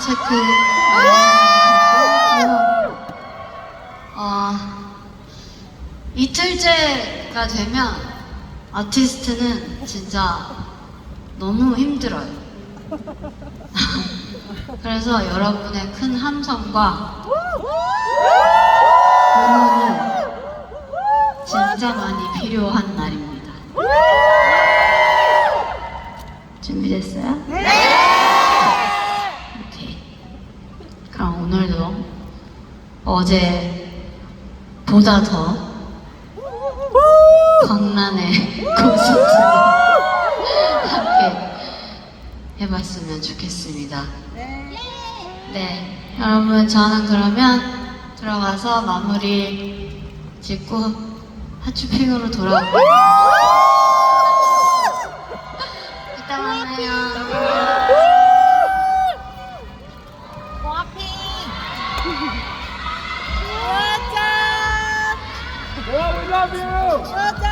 체크. 어, 이틀째가 되면 아티스트는 진짜 너무 힘들어요. 그래서 여러분의 큰 함성과 응원은 진짜 많이 필요한 날입니다. 준비됐어요? 오 오늘도 어제보다 더 광란의 콘서트 함께 해봤으면 좋겠습니다. 네, 여러분 저는 그러면 들어가서 마무리 짓고 하츄핑으로 돌아올게요. I love you.